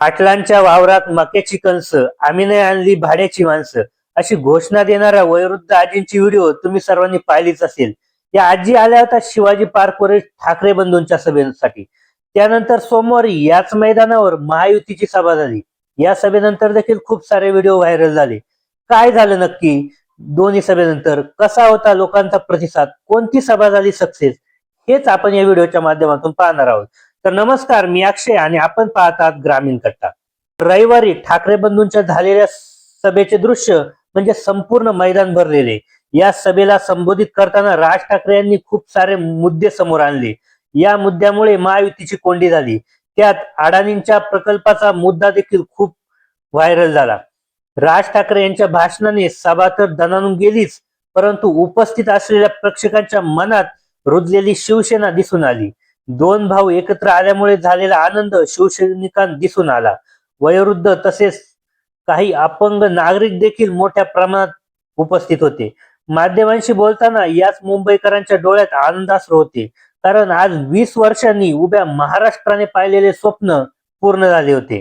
पाटलांच्या वावरात मक्याची कणस आम्ही नाही आणली भाड्याची माणसं अशी घोषणा देणाऱ्या वयोवृद्ध आजींची व्हिडिओ तुम्ही सर्वांनी पाहिलीच असेल. या आजी आल्या होत्या शिवाजी पार्कवर ठाकरे बंधूंच्या सभेसाठी. त्यानंतर सोमवारी याच मैदानावर महायुतीची सभा झाली. या सभेनंतर देखील खूप सारे व्हिडिओ व्हायरल झाले. काय झालं नक्की? दोन्ही सभेनंतर कसा होता लोकांचा प्रतिसाद? कोणती सभा झाली सक्सेस हेच आपण या व्हिडिओच्या माध्यमातून पाहणार आहोत. तर नमस्कार मी अक्षय आणि आपण पाहतात ग्रामीण कट्टा. रविवारी ठाकरे बंधूंच्या झालेल्या सभेचे दृश्य म्हणजे संपूर्ण मैदान भरलेले. या सभेला संबोधित करताना राज ठाकरे यांनी खूप सारे मुद्दे समोर आणले. या मुद्द्यामुळे महायुतीची कोंडी झाली. त्यात अडाणींच्या प्रकल्पाचा मुद्दा देखील खूप व्हायरल झाला. राज ठाकरे यांच्या भाषणाने सभा तर धनानून गेलीच परंतु उपस्थित असलेल्या प्रेक्षकांच्या मनात रुजलेली शिवसेना दिसून आली. दोन भाऊ एकत्र आल्यामुळे झालेला आनंद शिवसैनिकांत दिसून आला. वयोवृद्ध तसेच काही अपंग नागरिक देखील मोठ्या प्रमाणात उपस्थित होते. माध्यमांशी बोलताना याच मुंबईकरांच्या डोळ्यात आनंदास्त्र होते. कारण आज वीस वर्षांनी उभ्या महाराष्ट्राने पाहिलेले स्वप्न पूर्ण झाले होते.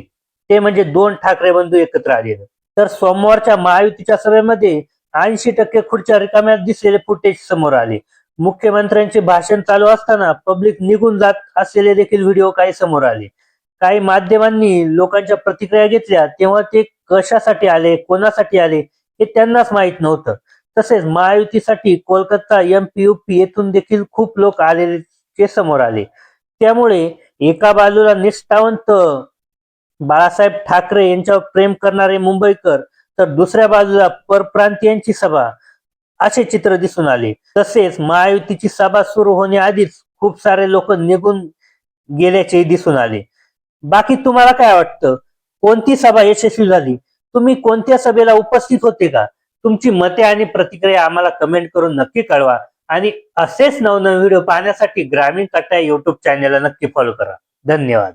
ते म्हणजे दोन ठाकरे बंधू एकत्र आले. तर सोमवारच्या महायुतीच्या सभेमध्ये ऐंशी टक्के खुर्च्या रिकाम्या दिसलेले फुटेज समोर आले. मुख्यमंत्र्यांचे भाषण चालू असताना पब्लिक निघून जात असलेले देखील व्हिडिओ काही समोर आले. काही माध्यमांनी लोकांच्या प्रतिक्रिया घेतल्या तेव्हा ते कशासाठी आले कोणासाठी आले हे त्यांनाच माहीत नव्हतं. तसेच महायुतीसाठी कोलकाता एमपीयूपी येथून देखील खूप लोक आलेले समोर आले. त्यामुळे एका बाजूला निष्ठावंत बाळासाहेब ठाकरे यांच्यावर प्रेम करणारे मुंबईकर तर दुसऱ्या बाजूला परप्रांतीयांची सभा असे चित्र दिसून आले. तसेच महायुतीची सभा सुरू होण्याआधीच खूप सारे लोक निघून गेल्याचे दिसून आले. बाकी तुम्हाला काय वाटतं? कोणती सभा यशस्वी झाली? तुम्ही कोणत्या सभेला उपस्थित होते का? तुमची मते आणि प्रतिक्रिया आम्हाला कमेंट करून नक्की कळवा. आणि असेच नवनवीन व्हिडिओ पाहण्यासाठी ग्रामीण कट्टा युट्यूब चॅनेलला नक्की फॉलो करा. धन्यवाद.